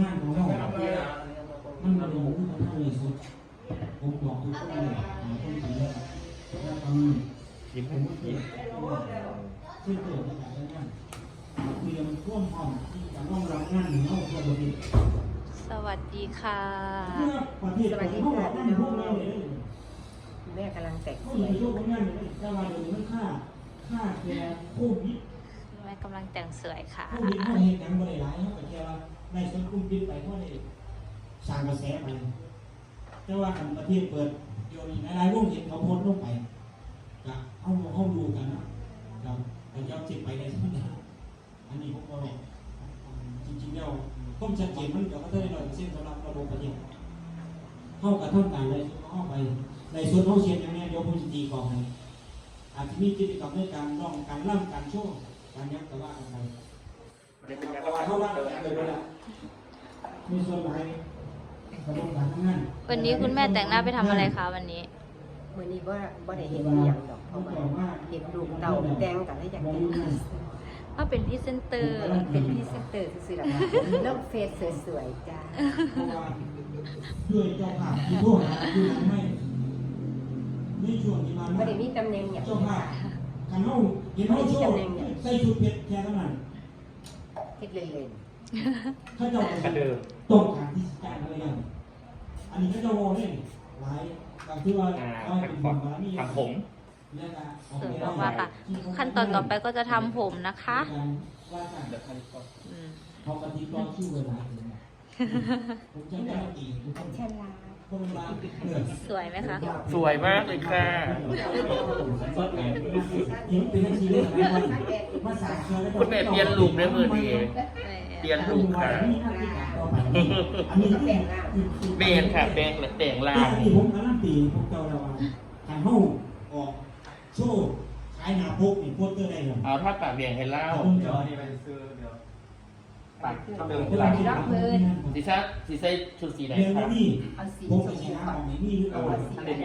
งานของเรามันมาลงที่เขาเลยสุด ผมบอกทุกคนเลยหาคนที่เนี่ยถ้าทำยิ้มผมก็เกิยิ้ดมที่เกิดจาการงานเตรียมท่วมห้องที่จะต้องรับงานหนึ่งห้องตัวเดียวสวัสดีค่ะเพื่อประเทศเขาบอกว่าพวกเราเนี่ยแม่กำลังแต่งเขาอยู่ในโลกของงานเนี่ยแต่ว่าเดี๋ยวนี้ค่าค่าแค่โควิด กำลังแต่งสวยค่ะโควิดเขาเห็นกันบ่ได้หลายเขาก็แค่ว่าในสังคมปิดไปเพราะได้สร้างกระแสไปแต่ว่าคันประเทศเปิดเดี๋ยนี้หลายๆวงเห็นเขาโพสต์ลงไปก็เอาเอาดูกันนะครับแต่ยอมจิตไปในที่นี้อันนี้ผมก็จริงๆแล้วความชัดเจนมันก็ไม่ได้ร้อยเปอร์เซ็นสำหรับระบบประเทศเข้ากับท่องการเลยเข้าไปในส่วนของเชียนอย่างนี้ยวผมจะตีก่องให้อาจจะมีกิจกรรมในการร้องการร่ำการโชว์ การยักษ์แต่ว่ากันไปเพราะว่าเท่านั้นเลยเวลามีส่วนหลายกระบวนการทำงานวันนี้คุณแม่แต่งหน้าไปทำอะไรคะวันนี้ มื่อนี้ว่าบ่ได้เห็นอหย่างดอกเพราะว่าเห็นลูกเต่าแต่งกันแล้วอยากแต่งว่าเป็นพรี่เซนเตอร์ เป็นพรี่เซนเตอร์ซื่อๆหรอคะเริ่มเฟซสวยๆจ้าเพราะว่าด้วยเจ้าภาพที่โทษหาที่นั้นไม่ในช่วงที่มาบ่ได้มีตำแหน่งอย่างเจ้าภาพคันเฮาเห็นเฮาโชว์ ใส่ชุดเพชรแค่เท่านั้นเฮ็ดเล่นถ้าเจ้ากันเดิมต้องการที่จะอะไรกันอันนี้ก็จะโวเล่นหลายบางที่ว่าอ่าเอาเป็นทำผมบารมีทำผม แล้วก็สวยมากๆค่ะ ขั้นตอนต่อไปก็จะทำผมนะคะว่าการเดี๋ยวท่านก็อืมเขาปฏิบัติชื่อเวลาถึงผมจะได้ตีทุกคนๆฉลาด คนมาเหนื่อยสวยไหมคะสวยมากเลยค่ะยิ้มเป็นชีวิตของมันมาสาเชื้อคุณแม่เปลี่ยนลุคได้มือดีเปลี่ยนลุคค่ะอันนี้แต่งหน้าเมนค่ะแปลงและแต่งลาอันนี้ผมการันตีผมเจ้าละวันทางห้องออกโชว์ขายหนาพกนี่โคตรได้เลยเอาถ้าปากเบี่ยงให้เล่าเดี๋ยวนี่ไปซื้อเดี๋ยว ปากเติมเวลาลาที่รับเงินสีซักสีใส่ชุดสีไหนเรียนครัว่าบนี่เอาสีผมชไปมสีพูน้ำก่ขอนองนี่นี่ก็เอาว่าสีแบบ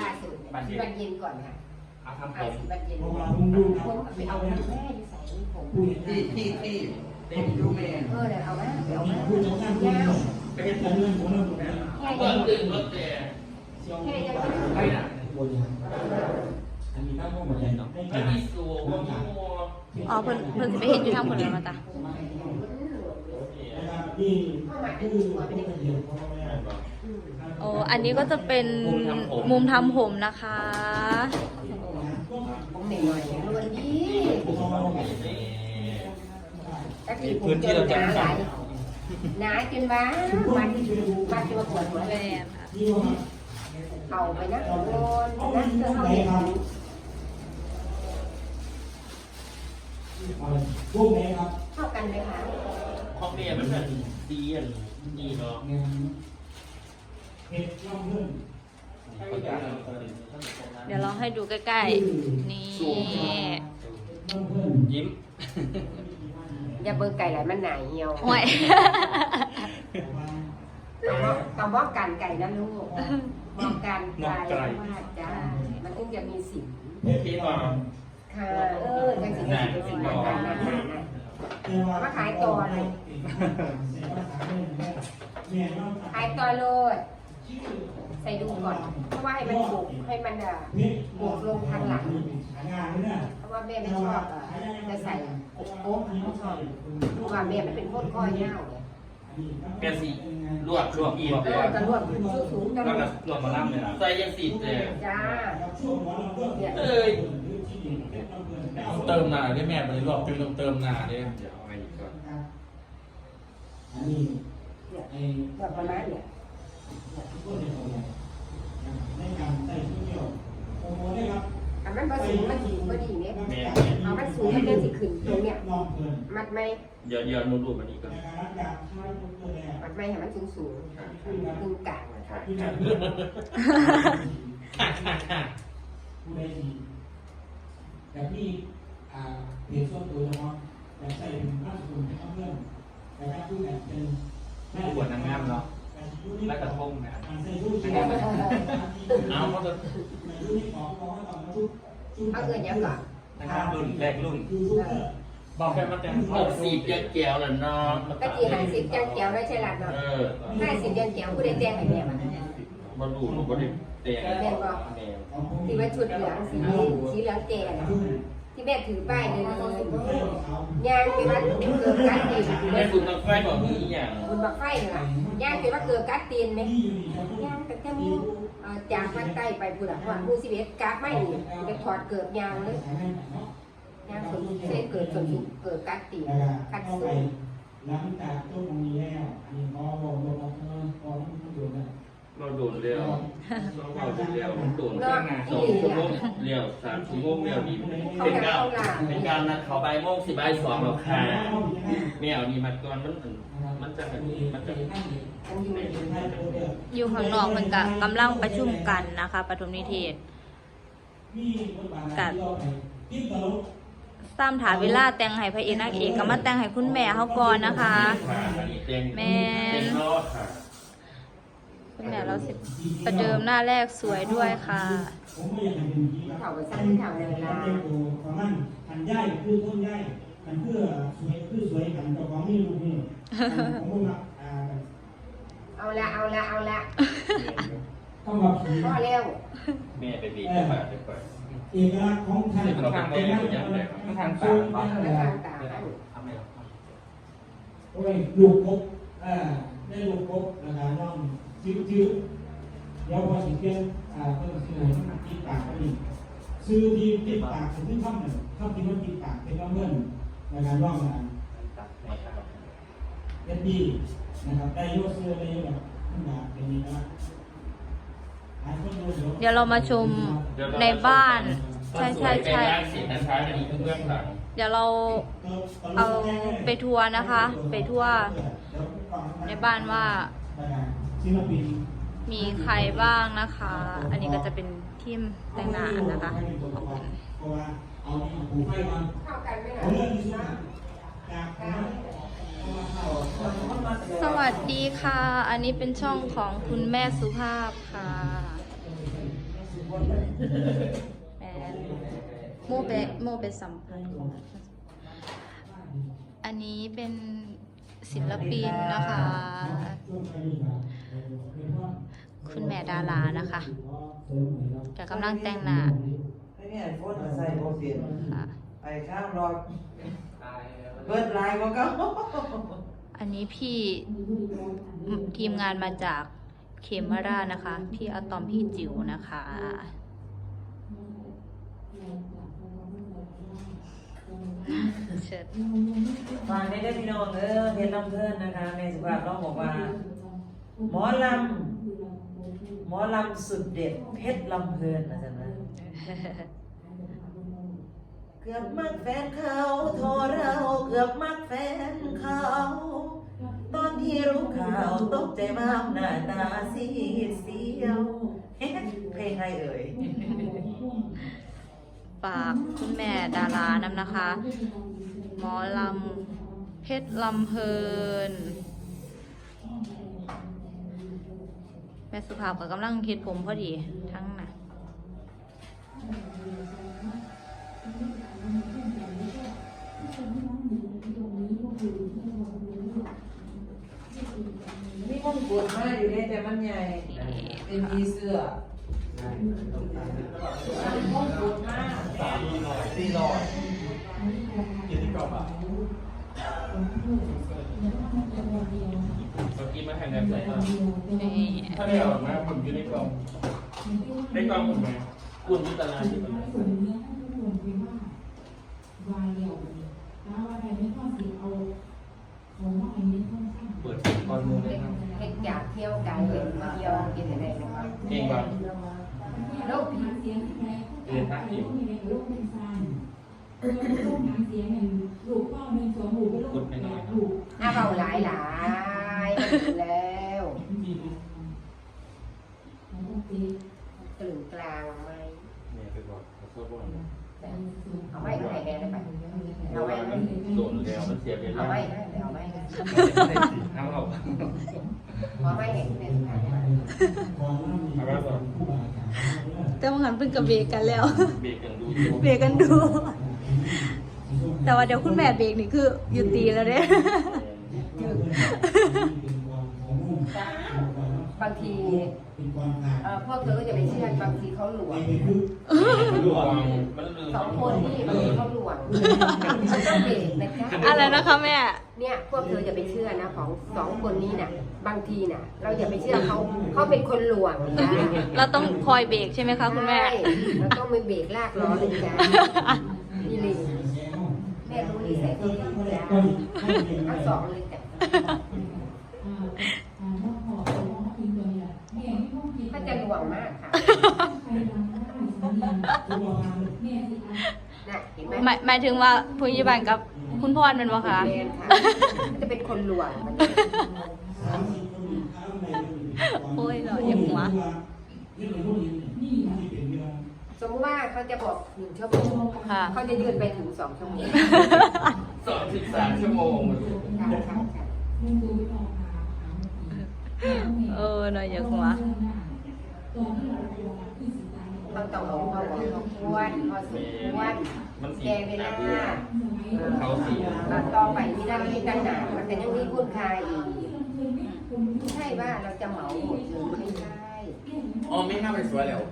ล่าสุดสีบันเย็นก่อนค่ะเอาทำผเอามสีบันเย็นเพราะก่ว่าอนผมดูนะผมไปเอาแม่อยู่ใส่ผม ผู้เห็นที่ที่ที่เด็กดูแม่เออเดี๋ยวเอามาเดี๋ยวเอามาผู้จัดการผู้ยาวเป็นการเรื่องของเราหมดเลยแค่เปิยัดงตึงรถแต่เชี่ยวไปนะบนยังอันนี้ตั้งหมดเลยเนาะไม่มีสูงไม่มีมัวอ๋อเพิ่นเพิ่นสิไปเห็นอยู่ทางผลแล้วมาตา ที่คือผู้เป็นเดียวของเราเนี่ยโอ้อันนี้ก็จะเป็นมุมทำผมนะคะผมเหนื่อยรวนดีมีพื้นที่เราจัดสรรหนาจนว่ามันมันจะมาปวดหัวแมเลยนค่ะที่ว่าเอาไปนะโอนนะเธอเอาไหนเห็นครับพวกไหนครับเข้ากันไหมคะ ห้องเนี่ยมันแบบดีอะดีเนาะเห็ดย่อมขึ้นเดี๋ยวเราให้ดูใกล้ๆ นี่ย่อมขึ้นยิ้ม อย่าเบิ่งไก่ไหลมันหนาเหี่ยวห่วยต้องว่าต้องว่ากันไก่นะลูกบอกกันไก่ว่าจ้ามันถึงจะมีสินพี่ก่อนค่ะ เออจังสิจังสิจังสินั่นนั่นนั่นนั่นมาขายตัวเลย ขายตัวโลด ใส่ดูก่อน เพราะว่าให้มันบุกให้มันอะบุกลงทางหลัง เพราะว่าแม่ไม่ชอบเอ่อจะใส่โป๊ะไม่ชอบเพราะว่าแม่มันเป็นโคตรก้อยเน่าเนี่ยแกสีลวกลวกอีกเออจะรวบสูงๆจะรวบลวกมาล่ำเลยนะใส่ยังสีแต่จ้าเนี่ย เอ้ย เติมหนาได้แม่ไปรอบเป็นต้องเติมหนาได้ เดี๋ยวเอาไปอีกก่อน อันนี้เนี่ยไอ้แบบประมาณเนี่ยทุกคนเนี่ยในการใส่ชุดเดียวโอ้โหได้ครับอันมันผสมมันสูงก็ดีเนี่ยแม่เอามันสูงมันจะสิขึ้นตรงเนี้ยลองเกินมัดไหมเดี๋ยวเดี๋ยวหนูดูมันอีกก่อนในการรักษาช่วยทุกตัวแลมัดไหมให้มันสูงสูงตึงกลางค่ะที่ไหนค่ะค่ะค่ะผู้ใดดีแต่พี่อ่าเพจส่วนตัวเฉพาะแต่ใส่เป็นราชกุลเป็นเพื่อน แต่ถ้าผู้แบบเป็นปวดนางงามเนาะและกระทงนะใส่ชุดเอาเขาจะในชุดที่ของเขาต้องมาชุดเอาเงินเยอะก่อนนางงามรุ่นแรกรุ่นยูทูบเบอร์บอกแค่มันแต่งหกสิบยังแก้วแล้วเนาะตะกี้หาสิบยังแก้วได้ใช่หลักเนาะเออห้าสิบยังแก้วผู้ใดแต่งให้แม่มันบรรลุหนูบริเตียงแม่ที่ว่าชุดเหลืองสีสีเหลืองแก่น่ะ ที่แม่ถือป้ายเดินยางไปว่าเกิดกัดตีนแม่คุณต้องไฟบอกมีอย่างบุญบักไฟน่ะย่างไปว่าเกิดกัดตีนไหมย่างแต่แค่มูจากภาคใต้ไปพุ่นอะว่ามูสิเวตกราฟไม่ดีไปถอดเกิดยางเลยยางสมเส้นเกิดสมเกิดกัดตีนกัดเข้าไปสู้หลังจากต้นตรงนี้แล้วอันนี้พอลงลงมาพอมันโดนแล้ว เราโดนเร็วเราโดนเร็วมันโดนแค่สองชั่วโมงเร็วสามชั่วโมงเร็วนี้เป็นการเป็นการนัดเขาไปโมงสิบใบสองเราค่ะแมวนี่มันก่อนมันมันจะมันจะอยู่ข้างนอกมันก็กำลังประชุมกันนะคะปฐมนิเทศกัดยิ่งตลกสามถาเวลาแต่งให้พระเอกนางเอกก็มาแต่งให้คุณแม่เขาก่อนนะคะเตียงเตียงรอด ค่ะคุณแม่เราสิประเดิมหน้าแรกสวยด้วยค่ะผมไม่อยากให้เป็นที่เขาไปสร้างที่ทำเวลาประมาณหันย่ายคือต้นย่ายมันเพื่อสวยคือสวยกันกับของนี่ลูกนี่ผมก็มาอ่าเอาละเอาละเอาละต้องมาผีพ่อเร็วแม่ไปบีบไปไปไปเอกลักษณ์ของไทยเราเป็นแม่อยู่ยังไงมันทางสามบ้านแล้วทางตาโอ้ยลูกกบอ่าได้ลูกกบนะครับน้อง จิ้วจิ้วเดี๋ยวพอสิเพียงอ่าเพิ่มชื่อให้มันติดปากก็ดีซื้อที่ติดปากถึงคำหนึ่งคำที่มันติดปากเป็นว่าเมื่อนนะครับน้องนเอ็ดดี้นะครับได้ยกเสื้อได้ยกแบบขึ้นมาเป็นนี้นะเดี๋ยวเรามาชมในบ้าน ใช่ใช่ใช่เบื้องหลังเดี๋ยวเราเอาไปทัวร์นะคะ ไปทัวร์ในบ้านว่า ศิลปินมีใครบ้างนะคะ อันนี้ก็จะเป็นทีมแต่งหน้านะคะของเพิ่นเพราะว่าเอาที่ผูไฟมาเข้ากันไหมเอาเรื่องที่สุดล่ะจากนั้นสวัสดีค่ะ อันนี้เป็นช่องของคุณแม่สุภาพค่ะแอนโมเบะโมเบะสัมพันธ์อันนี้เป็นศิลปินนะคะ คุณแม่ดารานะคะแกกำลังแต่งหน้าไอ้เนี่ยโฟนใส่โบเปลี่ยนค่ะไอ้ข้ามรอเปิดไลน์ก็ก็อันนี้พี่ทีมงานมาจากเคมรานะคะ พี่อะตอมพี่จิ๋วนะคะเชิญฟังได้ได้พี่น้องเออเพชรลำเพิ่นนะคะแม่สุภาพน้องบอกว่า หมอลำหมอลำสุดเด็ดเพชรลำเพลินนะจ๊ะนะเกือบมักแฟนเขาโทรเราเกือบมักแฟนเขา ตอนที่รู้ข่าวตกใจมากหน้าตาซีดเสียวเอ๊ะเพลงอะไรเอ่ยฝากคุณแม่ดารานำนะคะ หมอลำเพชรลำเพลิน แม่สุภาพก็กำลังเฮ็ดผมพอดีทั้งน่ะมีมงกุฎมาอยู่ในแต่มันใหญ่เป็นมีเสื้อมงกุฎมาสี่ร้อยยี่สิบเก้าบาท เมื่อกี้มาแข่งกันใส่นี่ถ้าได้เอามาผมอยู่ในกล่องได้กล่องผมไหมกุ่นที่ตลาดที่มันเปิดก่อนมือเลยครับเด็กอยากเที่ยวไกลเห็นมาเที่ยวกินอะไรนะคะเก่งบ้างลูกเรียนทักทีกุ่นไปหน่อยอาเบาหลายหลาย แล้วตื่นกลางไหมแม่ไปบอกขอโทษว่าเอาไว้ให้แม่ได้ปะเอาไว้ไหมโดนแล้วมันเสียเวลาเอาไว้นะเอาไว้นะเอาเอาเอาไว้ให้แม่ได้ปะแต่ว่าหันเพิ่งกับเบรกกันแล้ว เบรกกันดูเบรกกันดูเแต่ว่าเดี๋ยวคุณแม่เบรกนี่คือหยุดตีแล้วเด้ บางทีเป็นความงามเอ่อพวกเธอก็จะไปเชื่อบางทีเขาหลวงรวมมันลืมสองคนนี่บางทีเขาหลวงต้องเบรกนะจ๊ะอะไรนะคะแม่ เนี่ยพวกเธออย่าไปเชื่อนะของสองคนนี้น่ะ บางทีน่ะ เราอย่าไปเชื่อเขาเขาเป็นคนหลวงนะเราต้องคอยเบรกใช่ไหมคะคุณแม่ ใช่เราต้องไม่เบรกลากล้อเลยจ้านี่เลยแม่รู้นิสัยเขาดีจ้าทั้งสองเลยจ้ะเขา จะหลวงมากค่ะน่ะเห็นไหมหมายหมายถึงว่าผู้ยิบานกับคุณพรเป็นวะคะแมนค่ะเขาจะเป็นคนหลวงมันโอ้ยเหรออย่าหัวสมมติว่าเขาจะบอกหนึ่งชั่วโมงค่ะ เขาจะยืนไปถึงสองชั่วโมงสองสิบสามชั่วโมงใช่ใช่ใช่เออหน่อยอย่าหัว ต้องต้องเอาเขาบอกเขาควรพอสมควรมันสีแกเวลาเขาสีเราต่อไปที่ได้ที่ตั้งหนามันแต่ยังมีคุณค่าอีกไม่ใช่ว่าเราจะเหมาหมดเลยไม่ใช่อ๋อไม่น่าไปสวยแล้ว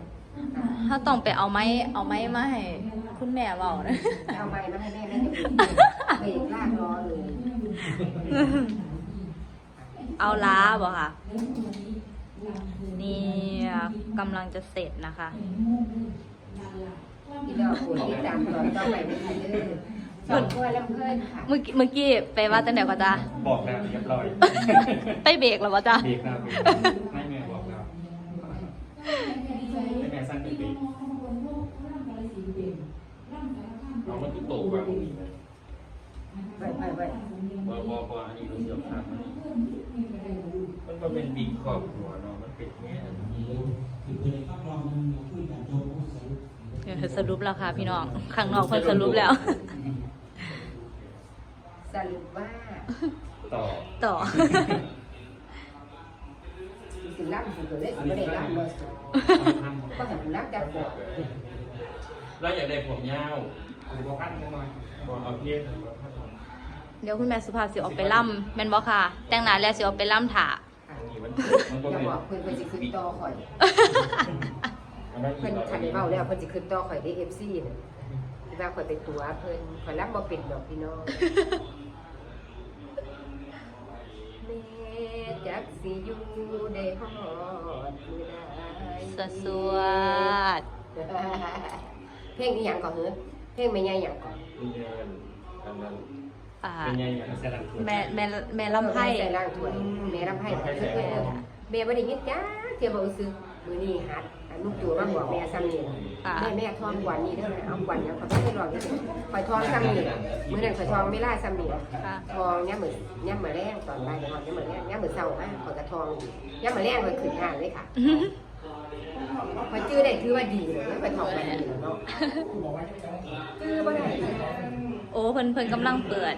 ถ้าต้องไปเอาไม้เอาไม้มาให้คุณแม่เบานะเอาไปมาให้แม่แม่จะเบรกลากล้อเลย เอาล้าบ่ค่ะ นี่กำลังจะเสร็จนะคะที่เราควรที่ตามตอนต่อไปไม่ทันเลยสองตัวลำเพลินค่ะ เมื่อกี้เมื่อกี้ไปว่าตั้งแต่กว่าจ้าบอกแล้วเรียบร้อยไปเบรกแล้ววะจ้าเบรกแล้วเบรกไม่แม่บอกแล้วไม่แม่สั้นเป็นเบรกเอามันคือโตกว่าตรงนี้นะไปไปไปบอบอบออันนี้เราเสียบขาดมัน มันก็เป็นบิ๊กครอบครัวเนาะมันเป็นแง่เดี๋ยวสรุปแล้วค่ะพี่น้องข้างนอกเพิ่นสรุปแล้ว สรุปว่าต่อต่อสิล่ำสิตัวเล็กไม่ได้ล่ำเลยก็เห็นล่ำจากบอกเราอยากได้ผมยาวบอกขั้นกันหน่อยบอกเอาเพี้ยนบอกขั้นเดี๋ยวคุณแม่สุภาพสิออกไปล่ำแม่นบ่ค่ะ แต่งหน้าแล้วสิออกไปล่ำถานี่ มันมันก็อย่าเป็นบอกเพิ่นเพิ่นสิขึ้นต่อข่อย มันได้เพิ่นขันเมาแล้วเพิ่นสิขึ้นต่อข่อยได้ FC น่ะที่ว่าข่อยไปตัวเพิ่นข่อยรับบ่เป็นดอกพี่น้องแม่จักสิอยู่ได้ฮอดมื้อใดสวสวดเพลงอีหยังก่อนเหรอเพลงแม่ใหญ่หยังก่อนเป็นไงอันนั้น อ่าเป็นไงอย่างนั้นแม่แม่แม่ลำไพ่ใส่ล่างถ้วยแม่ลำไพ่แม่บ่ได้ยินจ้าเที่ยวบ่ซื้อมื้อนี้หัดอันลูกตัวมาบอกแม่ซ้ำนี่ค่ะแม่แม่ทองกว่านี้เด้อนะเอากว่านี้เขาไม่ได้รอนี่ข่อยทองซ้ำนี่มื้อนั้นข่อยทองไม่ล่าซ้ำนี่ค่ะทองย่ำมื้อย่ำมื้อแรงตอนบ่ายก่อนย่ำมื้อแรงย่ำมื้อเช้ามาข่อยก็ทองย่ำมื้อแรงข่อยขึ้นห้างเลยค่ะข่อยชื่อได้ถือว่าดีเลยข่อยทองมันดีเนาะชื่อบ่ได้ โอ้เพิ่นเพิ่นกำลังเปิด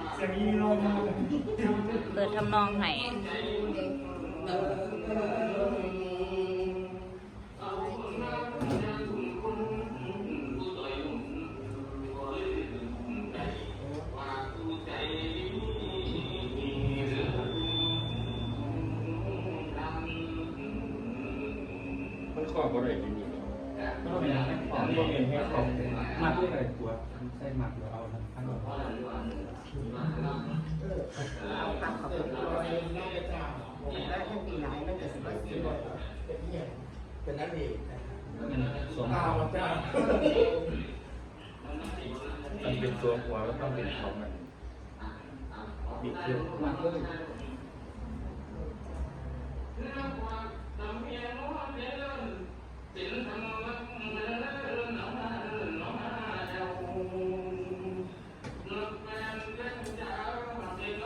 เปิดทำนองให้มันขอบอะไรเป็นอย่างนี้มันเป็นของมันเป็นแค่ของมัดด้วยอะไรตัวใส่มัดหรือเอาทั้งหมด เอาปากขอบคุณเลยถ้าท่านปีหลายมันก็สิบ่สิบ่ เป็นนักเอกมันสวมเขามันเป็นตัวหัวแล้วต้องเป็นเขามันบิดเครื่องมัดด้ว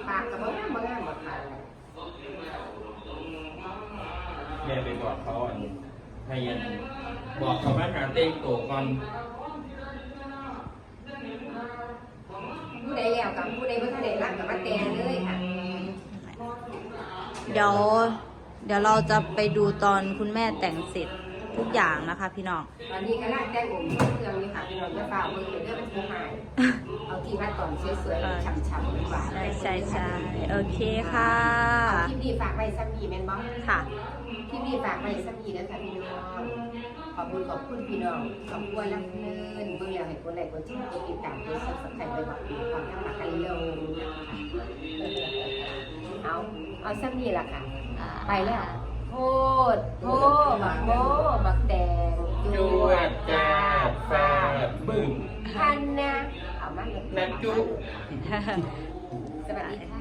ปากก็บ่งามบ่งามบ่าดแม่ไปบอกเขาอัน ให้ยันบอกเขาว่าการเต้นโตก่อนผู้ใดแล้วกับผู้ใดบ่ทันได้รักก็มาแต่งเลยค่ะเดี๋ยว เดี๋ยวเราจะไปดูตอนคุณแม่แต่งเสร็จทุกอย่างนะคะ พี่น้อง ตอนนี้ก็ลากแจ้งผมเครื่องนี้ค่ะพี่น้องจะฝากมือเดี๋ยวมันทุกหายเอาที่วัดก่อนสวยๆฉ่ำๆหวานๆใช่ใช่ใช่โอเคค่ะเอาคลิปนี้ฝากไว้ซ้ำดีแม่นบ้ค่ะคลิปนี้ฝากไว้ซ้ำดีนะคะพี่น้องขอบ คุณขอบคุณพี่น้องขอบคุณรักเนินเบื่อให้คนไหนคนที่กดติดตามกดซับสไครไปบอกคุณความทั้งหลักกันเร็วเอาเอาซ้ำนี่ละค่ะ ไปแล้วโพดโพบักโมบักแดงจวดจ๊ดแฟดบึ้มพันนะเอามาเลยแม่จุสวัสดีค่ะ